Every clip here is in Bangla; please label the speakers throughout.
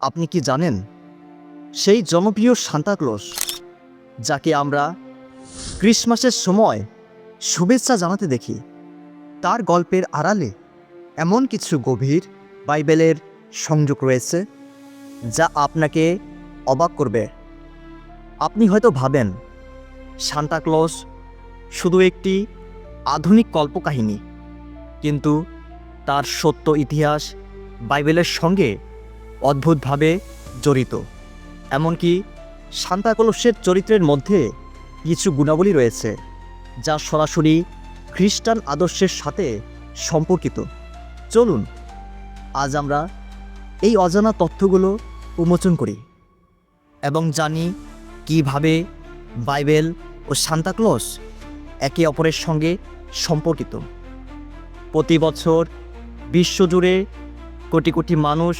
Speaker 1: আপনি কি জানেন? সেই জনপ্রিয় সান্তাক্লজ যাকে আমরা ক্রিসমাসের সময় শুভেচ্ছা জানাতে দেখি। তার গল্পের আড়ালে এমন কিছু গভীর বাইবেলের সংযোগ রয়েছে, যা আপনাকে অবাক করবে। আপনি হয়তো ভাবেন সান্তাক্লজ শুধু একটি আধুনিক কল্পকাহিনী, কিন্তু তার সত্য ইতিহাস বাইবেলের সঙ্গে অদ্ভুতভাবে জড়িত। এমনকি সান্তাকলসের চরিত্রের মধ্যে কিছু গুণাবলী রয়েছে, যা সরাসরি খ্রিস্টান আদর্শের সাথে সম্পর্কিত। চলুন, আজ আমরা এই অজানা তথ্যগুলো উন্মোচন করি এবং জানি কীভাবে বাইবেল ও সান্তাক্লজ একে অপরের সঙ্গে সম্পর্কিত। প্রতি বছর বিশ্বজুড়ে কোটি কোটি মানুষ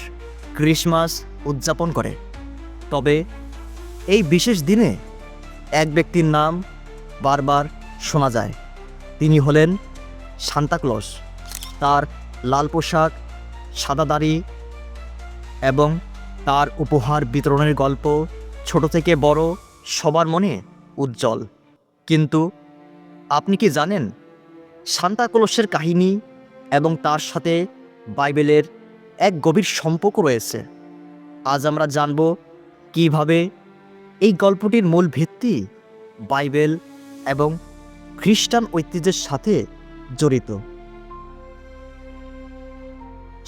Speaker 1: ক্রিসমাস উদযাপন করে। তবে এই বিশেষ দিনে এক ব্যক্তির নাম বারবার শোনা যায়। তিনি হলেন সান্তাক্লজ তার লাল পোশাক, সাদা দাড়ি এবং তার উপহার বিতরণের গল্প ছোট থেকে বড় সবার মনে উজ্জ্বল। কিন্তু আপনি কি জানেন সান্তাক্লসের কাহিনী এবং তার সাথে বাইবেলের এক গভীর সম্পর্ক রয়েছে। আজ আমরা জানব কীভাবে এই গল্পটির মূল ভিত্তি বাইবেল এবং খ্রিস্টান ঐতিহ্যের সাথে জড়িত।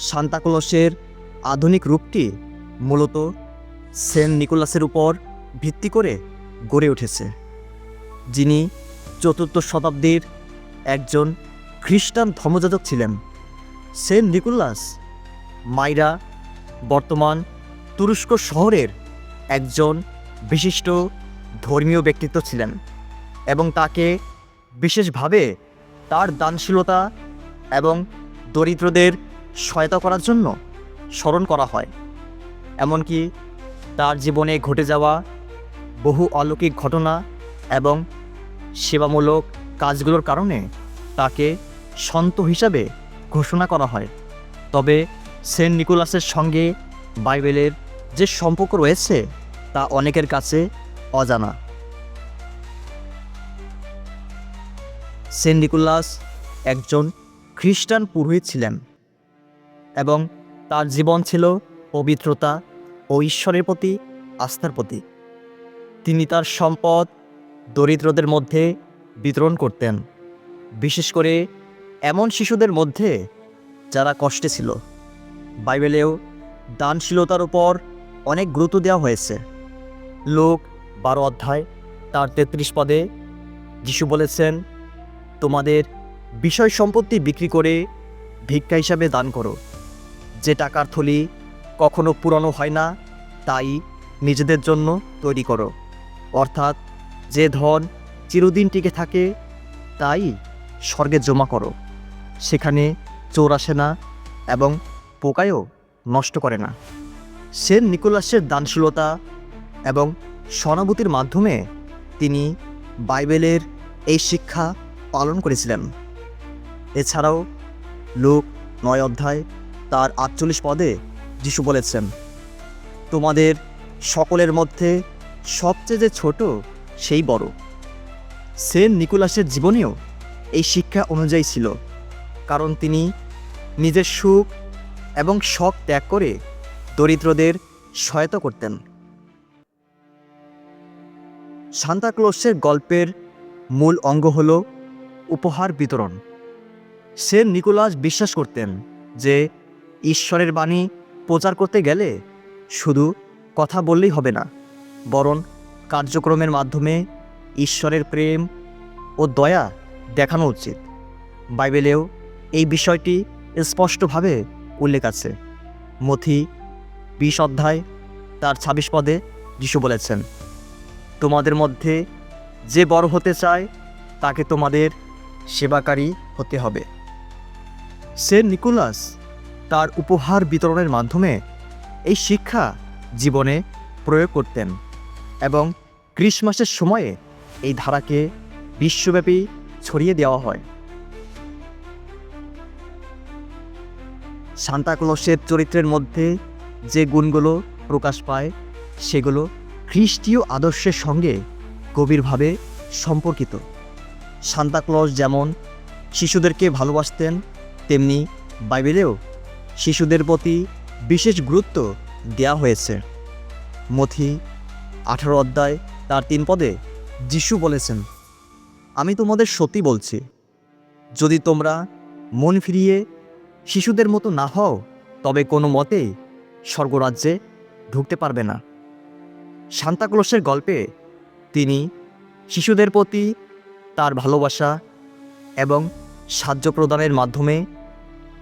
Speaker 1: সান্তাক্লসের আধুনিক রূপটি মূলত সেন্ট নিকোলাসের উপর ভিত্তি করে গড়ে উঠেছে, যিনি চতুর্থ শতাব্দীর একজন খ্রিস্টান ধর্মযাজক ছিলেন। সেন্ট নিকোলাস মাইরা বর্তমান তুরস্ক শহরের একজন বিশিষ্ট ধর্মীয় ব্যক্তিত্ব ছিলেন এবং তাকে বিশেষভাবে তার দানশীলতা এবং দরিদ্রদের সহায়তা করার জন্য স্মরণ করা হয়। এমনকি তার জীবনে ঘটে যাওয়া বহু অলৌকিক ঘটনা এবং সেবামূলক কাজগুলোর কারণে তাকে সন্ত হিসাবে ঘোষণা করা হয়। তবে সেন্ট নিকোলাসের সঙ্গে বাইবেলের যে সম্পর্ক রয়েছে তা অনেকের কাছে অজানা। সেন্ট নিকোলাস একজন খ্রিস্টান পুরোহিত ছিলেন এবং তার জীবন ছিল পবিত্রতা ও ঈশ্বরের প্রতি আস্থার প্রতি তিনি তার সম্পদ দরিদ্রদের মধ্যে বিতরণ করতেন, বিশেষ করে এমন শিশুদের মধ্যে যারা কষ্টে ছিল। বাইবেলেও দানশীলতার উপর অনেক গুরুত্ব দেওয়া হয়েছে। লোক বারো অধ্যায়, তার তেত্রিশ পদে যিশু বলেছেন, তোমাদের বিষয় সম্পত্তি বিক্রি করে ভিক্ষা হিসাবে দান করো। যে টাকার থলি কখনো পুরনো হয় না, তাই নিজেদের জন্য তৈরি করো। অর্থাৎ যে ধন চিরদিন টিকে থাকে, তাই স্বর্গে জমা করো। সেখানে চোর আসে না এবং পোকায়ও নষ্ট করে না। সেন্ট নিকোলাসের দানশীলতা এবং সহানুভূতির মাধ্যমে তিনি বাইবেলের এই শিক্ষা পালন করেছিলেন। এছাড়াও লোক নয় অধ্যায় তার আটচল্লিশ পদে যিশু বলেছেন, তোমাদের সকলের মধ্যে সবচেয়ে যে ছোট, সেই বড়। সেন্ট নিকোলাসের জীবনেও এই শিক্ষা অনুযায়ী ছিল, কারণ তিনি নিজের সুখ এবং শখ ত্যাগ করে দরিদ্রদের সহায়তা করতেন। সান্তাক্লোসের গল্পের মূল অঙ্গ হল উপহার বিতরণ। সেন্ট নিকোলাস বিশ্বাস করতেন যে ঈশ্বরের বাণী প্রচার করতে গেলে শুধু কথা বললেই হবে না, বরং কার্যক্রমের মাধ্যমে ঈশ্বরের প্রেম ও দয়া দেখানো উচিত। বাইবেলেও এই বিষয়টি স্পষ্টভাবে উল্লেখ আছে। মথি বিশ অধ্যায়, তার ছাব্বিশ পদে যিশু বলেছেন, তোমাদের মধ্যে যে বড় হতে চায়, তাকে তোমাদের সেবাকারী হতে হবে। সেন্ট নিকোলাস তার উপহার বিতরণের মাধ্যমে এই শিক্ষা জীবনে প্রয়োগ করতেন এবং ক্রিসমাসের সময়ে এই ধারাকে বিশ্বব্যাপী ছড়িয়ে দেওয়া হয়। সান্তাক্লসের চরিত্রের মধ্যে যে গুণগুলো প্রকাশ পায়, সেগুলো খ্রিস্টীয় আদর্শের সঙ্গে গভীরভাবে সম্পর্কিত। সান্তাক্লস যেমন শিশুদেরকে ভালোবাসতেন, তেমনি বাইবেলেও শিশুদের প্রতি বিশেষ গুরুত্ব দেওয়া হয়েছে। মথি আঠারো অধ্যায় তার তিন পদে যিশু বলেছেন, আমি তোমাদের সত্যি বলছি, যদি তোমরা মন ফিরিয়ে শিশুদের মতো না হও, তবে কোনো মতেই স্বর্গরাজ্যে ঢুকতে পারবে না। সান্তাক্লসের গল্পে তিনি শিশুদের প্রতি তার ভালোবাসা এবং সাহায্য প্রদানের মাধ্যমে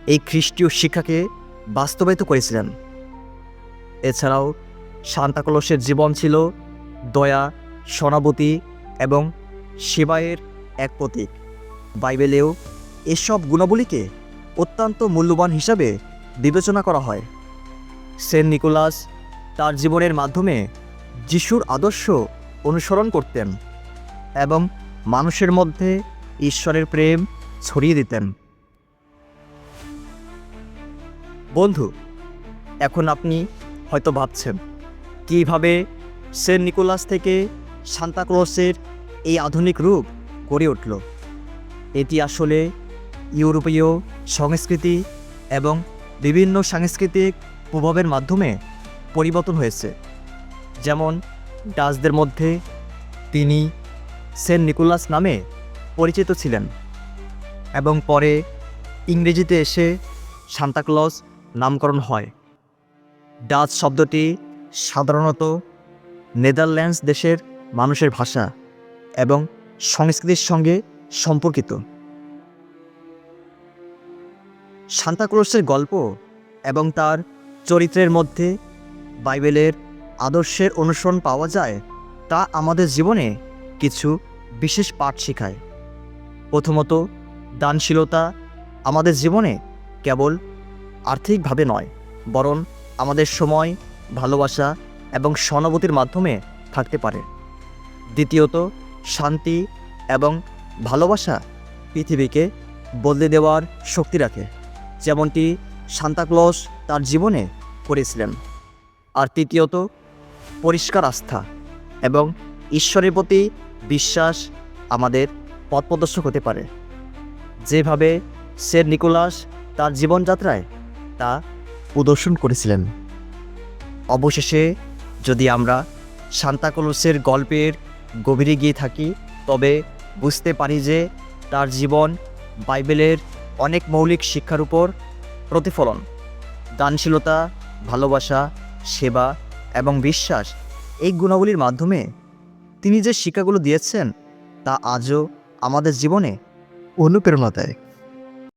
Speaker 1: এই খ্রিস্টীয় শিক্ষাকে বাস্তবায়িত করেছিলেন। এছাড়াও সান্তাক্লসের জীবন ছিল দয়া সনাবতী এবং সেবায়ের এক প্রতীক। বাইবেলেও এসব গুণাবলীকে অত্যন্ত মূল্যবান হিসাবে বিবেচনা করা হয়। সেন্ট নিকোলাস তার জীবনের মাধ্যমে যিশুর আদর্শ অনুসরণ করতেন এবং মানুষের মধ্যে ঈশ্বরের প্রেম ছড়িয়ে দিতেন। বন্ধু, এখন আপনি হয়তো ভাবছেন, কীভাবে সেন্ট নিকোলাস থেকে সান্তাক্লসের এই আধুনিক রূপ গড়ে উঠল? এটি আসলে ইউরোপীয় সংস্কৃতি এবং বিভিন্ন সাংস্কৃতিক প্রভাবের মাধ্যমে পরিবর্তন হয়েছে। যেমন, ডাচদের মধ্যে তিনি সেন্ট নিকোলাস নামে পরিচিত ছিলেন এবং পরে ইংরেজিতে এসে সান্তাক্লজ নামকরণ হয়। ডাচ শব্দটি সাধারণত নেদারল্যান্ডস দেশের মানুষের ভাষা এবং সংস্কৃতির সঙ্গে সম্পর্কিত। সান্তাক্লসের গল্প এবং তার চরিত্রের মধ্যে বাইবেলের আদর্শের অনুসরণ পাওয়া যায়, তা আমাদের জীবনে কিছু বিশেষ পাঠ শেখায়। প্রথমত, দানশীলতা আমাদের জীবনে কেবল আর্থিকভাবে নয়, বরং আমাদের সময়, ভালোবাসা এবং সহানুভূতির মাধ্যমে থাকতে পারে। দ্বিতীয়ত, শান্তি এবং ভালোবাসা পৃথিবীকে বদলে দেওয়ার শক্তি রাখে। যেমনটি সান্তাক্লজ তার জীবনে করেছিলেন। আর তৃতীয়ত, পরিষ্কার আস্থা এবং ঈশ্বরের প্রতি বিশ্বাস আমাদের পথপ্রদর্শক হতে পারে। যেভাবে সের নিকোলাস তার জীবনযাত্রায় তা প্রদর্শন করেছিলেন। অবশেষে যদি আমরা সান্তাক্লসের গল্পের গভীরে গিয়ে থাকি, তবে বুঝতে পারি যে তার জীবন বাইবেলের অনেক মৌলিক শিক্ষার উপর প্রতিফলন। দানশীলতা, ভালোবাসা, সেবা এবং বিশ্বাস এই গুণাবলীর মাধ্যমে তিনি যে শিক্ষাগুলো দিয়েছেন তা আজও আমাদের জীবনে অনুপ্রেরণা দেয়।